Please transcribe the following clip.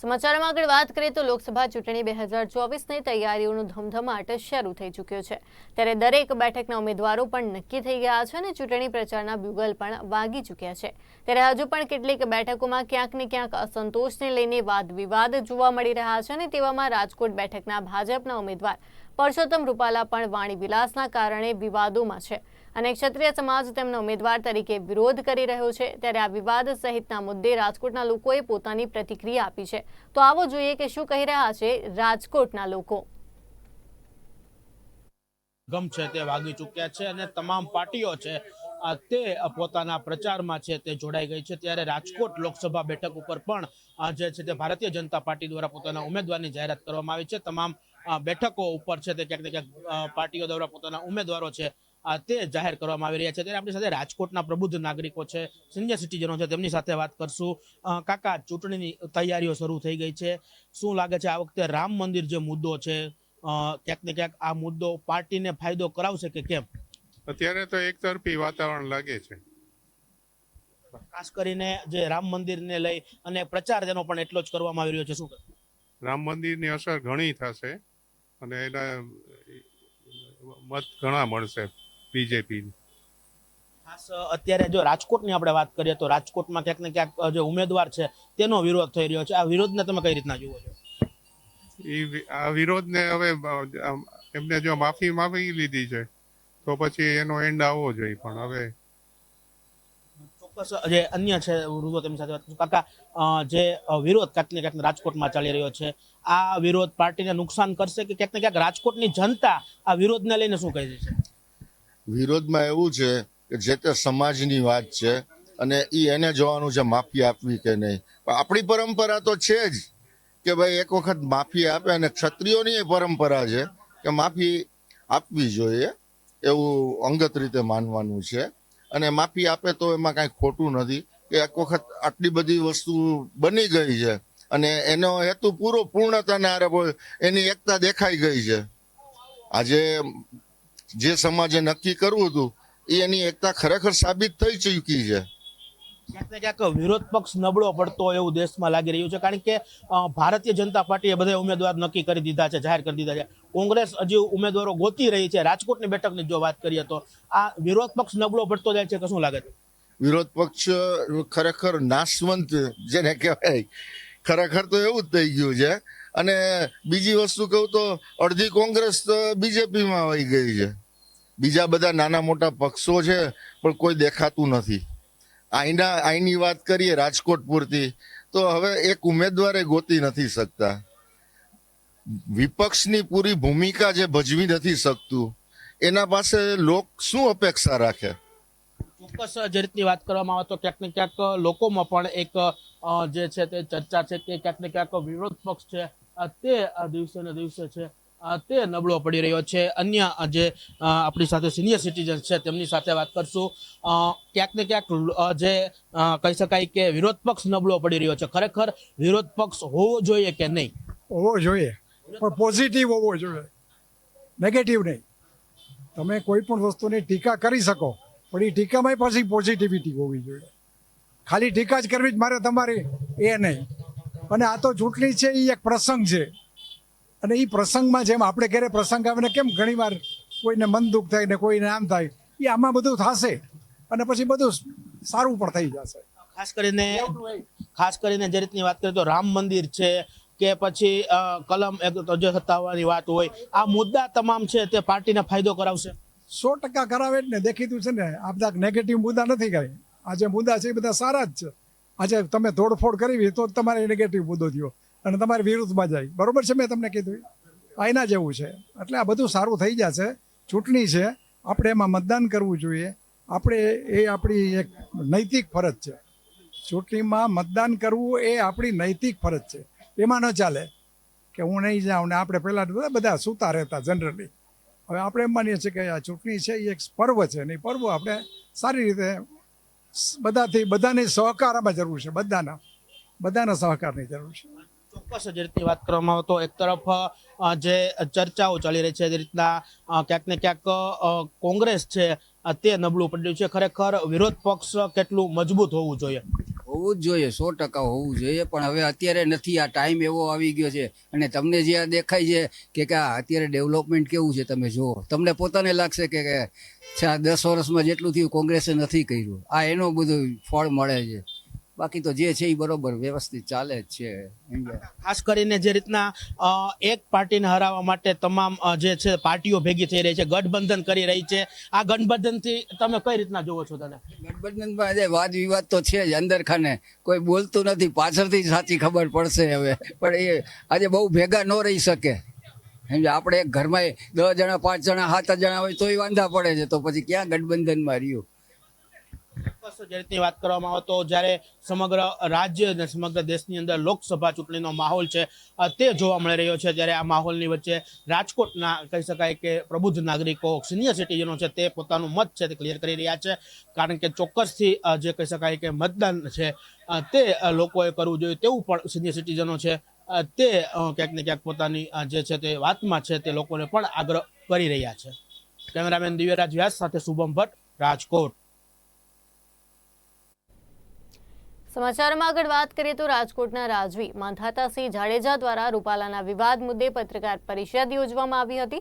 સમાચારમાં આગળ વાત કરીએ તો લોકસભા ચૂંટણી બે હજાર ચોવીસની તૈયારીઓનો ધમધમાટ શરૂ થઈ ચૂક્યો છે. ત્યારે દરેક બેઠકના ઉમેદવારો પણ નક્કી થઈ ગયા છે અને ચૂંટણી પ્રચારના બ્યુગલ પણ વાગી ચૂક્યા છે. ત્યારે હજુ પણ કેટલીક બેઠકોમાં ક્યાંક ને ક્યાંક અસંતોષને લઈને વાદ વિવાદ જોવા મળી રહ્યા છે અને તેવામાં રાજકોટ બેઠકના ભાજપના ઉમેદવાર પરસોત્તમ રૂપાલા પણ વાણી વિલાસના કારણે વિવાદોમાં છે. અને ક્ષત્રિય સમાજ તેમના ઉમેદવાર તરીકે વિરોધ કરી રહ્યો છે. ત્યારે આ વિવાદ સહિતના મુદ્દે રાજકોટના લોકોએ પોતાની પ્રતિક્રિયા આપી છે. તો આવો જોઈએ કે શું કહી રહ્યા છે રાજકોટના લોકો. ગમ છે તે વાગી ચૂક્યા છે અને તમામ પાર્ટીઓ છે તે પોતાના પ્રચારમાં છે તે જોડાઈ ગઈ છે. ત્યારે રાજકોટ લોકસભા બેઠક ઉપર પણ જે છે તે ભારતીય જનતા પાર્ટી દ્વારા પોતાના ઉમેદવારની જાહેરાત કરવામાં આવી છે. તમામ બેઠકો ઉપર છે તે ક્યાંક ને ક્યાંક પાર્ટીઓ દ્વારા પોતાના ઉમેદવારો છે આ તે જાહેર કરવામાં આવી રહ્યા છે. ત્યારે આપણી સાથે રાજકોટના પ્રબુદ્ધ નાગરિકો છે સિનિયર સિટીઝનો છે તેમની સાથે વાત કરશું. કાકા ચૂંટણીની તૈયારીઓ શરૂ થઈ ગઈ છે. શું લાગે છે આ વખતે રામ મંદિર જે મુદ્દો છે ક્યાંક ને ક્યાંક આ મુદ્દો પાર્ટીને ફાયદો કરાવશે કે કેમ? અત્યારે તો એક તરફી વાતાવરણ લાગે છે. ખાસ કરીને જે રામ મંદિરને લઈ અને પ્રચાર તેનો પણ એટલો જ કરવામાં આવી રહ્યો છે. શું રામ મંદિરની અસર ઘણી થશે. અને એના મત ઘણા મળશે બીજેપી ખાસ અત્યારે જો રાજકોટની આપણે વાત કરીએ તો રાજકોટમાં ક્યાંક ને ક્યાંક જે ઉમેદવાર છે તેનો વિરોધ થઈ રહ્યો છે. આ વિરોધને તમે કઈ રીતના જુઓ છો? એ આ વિરોધને હવે એમને જો માફી માફી લીધી છે તો પછી એનો એન્ડ આવવો જોઈએ પણ હવે જે અન્ય છે, વૃદ્ધો તેમની સાથે વાત. કાકા જે વિરોધ ક્યાંક ને ક્યાંક રાજકોટમાં ચાલી રહ્યો છે, આ વિરોધ પાર્ટીને નુકસાન કરશે કે ક્યાંક ને ક્યાંક રાજકોટની જનતા આ વિરોધને લઈને શું કહી છે? વિરોધમાં એવું છે કે જે તે સમાજની વાત છે અને એ એને જોવાનું છે, માફી આપવી કે નહીં. પણ આપણી પરંપરા તો છે જ કે ભાઈ એક વખત માફી આપે અને ક્ષત્રિયોની એ પરંપરા છે કે માફી આપવી જોઈએ એવું અંગત રીતે માનવાનું છે. અને માફી આપે તો એમાં કાંઈ ખોટું નથી. કે એક વખત આટલી બધી વસ્તુ બની ગઈ છે. અને એનો હેતુ પૂરો પૂર્ણતાને આરે એની એકતા દેખાઈ ગઈ છે. આજે જે સમાજે નક્કી કરવું હતું એની એકતા ખરેખર સાબિત થઈ ચૂકી છે. ક્યાંક ક્યાંક વિરોધ પક્ષ નબળો પડતો એવું દેશમાં લાગી રહ્યું છે. કારણ કે ભારતીય જનતા પાર્ટીએ બધા ઉમેદવાર નક્કી કરી દીધા છે, જાહેર કરી દીધા છે. કોંગ્રેસ હજી ઉમેદવારો ગોતી રહી છે. રાજકોટની બેઠકની જો વાત કરીએ તો આ વિરોધ પક્ષ નબળો પડતો જાય છે કે શું લાગે છે? વિરોધ પક્ષ ખરેખર નાશવંત જેને કહેવાય. ખરેખર તો એવું જ થઈ ગયું છે. અને બીજી વસ્તુ કહું તો અડધી કોંગ્રેસ તો બીજેપીમાં વહી ગઈ છે. બીજા બધા નાના મોટા પક્ષો છે, પણ કોઈ દેખાતું નથી. આઈના આઈની વાત કરીએ, રાજકોટ પૂરતી, તો હવે એક ઉમેદવારે ગોતી નથી શકતા. વિપક્ષની પૂરી ભૂમિકા જે ભજવી નથી શકતું, એના પાસે લોક શું અપેક્ષા રાખે? ચોક્કસ જે રીતની વાત કરવામાં આવે તો ક્યાંક ને ક્યાંક લોકોમાં પણ એક જે છે તે ચર્ચા છે કે ક્યાંક ને ક્યાંક વિરોધ પક્ષ છે તે દિવસે ને દિવસે છે. તે નબળો પડી રહ્યો છે. અન્ય જે આપણી સાથે સિનિયર સિટીઝન છે, તેમની સાથે વાત કરશું. ક્યાંક ને ક્યાંક જે કહી શકાય કે વિરોધ પક્ષ નબળો પડી રહ્યો છે. ખરેખર વિરોધ પક્ષ હોવો જોઈએ કે નહીં? હોવો જોઈએ. પણ પોઝિટિવ હોવો જોઈએ. નેગેટિવ નહીં. તમે કોઈ પણ વસ્તુની ટીકા કરી શકો, પણ એ ટીકામાં પાછી પોઝિટિવિટી હોવી જોઈએ. ખાલી ટીકા જ કરવી જ મારે તમારી એ નહીં. અને આ તો ચૂંટણી છે એ એક પ્રસંગ છે. અને એ પ્રસંગમાં જેમ આપણે ઘરે પ્રસંગ આવે ને કેમ ઘણીવાર કોઈને મન દુઃખ થાય ને કોઈને આમ થાય એ આમાં બધું થશે. અને પછી બધું સારું પણ થઈ જશે. ખાસ કરીને ખાસ કરીને જે રીતની વાત કરીએ તો રામ મંદિર છે કે પછી કલમ એક જે સત્તાવનની વાત હોય આ મુદ્દા તમામ છે તે પાર્ટીને ફાયદો કરાવશે? સો ટકા કરાવે જ ને. દેખીતું છે ને આ બધા નેગેટિવ મુદ્દા નથી કઈ આ જે મુદ્દા છે એ બધા સારા જ છે. આજે તમે તોડફોડ કરી તો તમારે નેગેટિવ મુદ્દો થયો. અને તમારે વિરુદ્ધમાં જાય. બરોબર છે મેં તમને કીધું. આ જેવું છે. એટલે આ બધું સારું થઈ જશે. ચૂંટણી છે. આપણે એમાં મતદાન કરવું જોઈએ. આપણે એ આપણી એક નૈતિક ફરજ છે. ચૂંટણીમાં મતદાન કરવું એ આપણી નૈતિક ફરજ છે. એમાં ન ચાલે કે હું નહીં જાઉં ને આપણે પહેલાં બધા બધા સૂતા રહેતા જનરલી હવે આપણે એમ માનીએ છીએ કે આ ચૂંટણી છે એ એક પર્વ છે ને એ પર્વ આપણે સારી રીતે બધાથી, બધાની સહકારમાં જરૂર છે. બધાના બધાના સહકારની જરૂર છે. ચોક્કસ જે રીતની વાત કરવામાં આવે તો એક તરફ જે ચર્ચાઓ ચાલી રહી છે, જે રીતના ક્યાંક ને ક્યાંક કોંગ્રેસ છે તે નબળું પડ્યું છે. ખરેખર વિરોધ પક્ષ કેટલું મજબૂત હોવું જોઈએ? હોવું જ જોઈએ, સો ટકા હોવું જોઈએ, પણ હવે અત્યારે નથી. આ ટાઈમ એવો આવી ગયો છે. અને તમને જે આ દેખાય છે કે આ અત્યારે ડેવલપમેન્ટ કેવું છે, તમે જુઓ. તમને પોતાને લાગશે કે દસ વર્ષમાં જેટલું થયું, કોંગ્રેસે નથી કર્યું. આ એનો બધું ફળ મળે છે. બાકી તો જે છે એ બરોબર વ્યવસ્થિત ચાલે જ છે ખાસ કરીને જે રીતના એક પાર્ટીને હરાવવા માટે તમામ જે છે પાર્ટીઓ ભેગી થઈ રહી છે ગઠબંધન કરી રહી છે. આ ગઠબંધનથી તમે કઈ રીતના જોવો છો તને ગઠબંધનમાં જે વાદ વિવાદ તો છે જ અંદર ખાને. કોઈ બોલતું નથી પાછળથી સાચી ખબર પડશે હવે. પણ એ આજે બહુ ભેગા ન રહી શકે. સમજે આપણે એક ઘરમાં દસ જણા પાંચ જણા સાત જણા હોય તોય વાંધા પડે છે. તો પછી ક્યાં ગઠબંધનમાં રહ્યું? જે વાત કરવામાં આવે તો જ્યારે સમગ્ર રાજ્ય અને સમગ્ર દેશની અંદર લોકસભા ચૂંટણીનો માહોલ છે તે જોવા મળી રહ્યો છે. જ્યારે આ માહોલની વચ્ચે રાજકોટના કહી શકાય કે પ્રબુદ્ધ નાગરિકો સિનિયર સિટીઝનો છે, તે પોતાનું મત છે તે ક્લિયર કરી રહ્યા છે. કારણ કે ચોક્કસથી જે કહી શકાય કે મતદાન છે તે લોકોએ કરવું જોઈએ તેવું પણ સિનિયર સિટીઝનો છે તે ક્યાંક ને ક્યાંક પોતાની જે છે તે વાતમાં છે તે લોકોને પણ આગ્રહ કરી રહ્યા છે. કેમેરામેન દિવ્યરાજ વ્યાસ સાથે શુભમ ભટ્ટ, રાજકોટ. સમાચારમાં આગળ વાત કરીએ તો રાજકોટના રાજવી માંધાતાસિંહ જાડેજા દ્વારા રૂપાલાના વિવાદ મુદ્દે પત્રકાર પરિષદ યોજવામાં આવી હતી.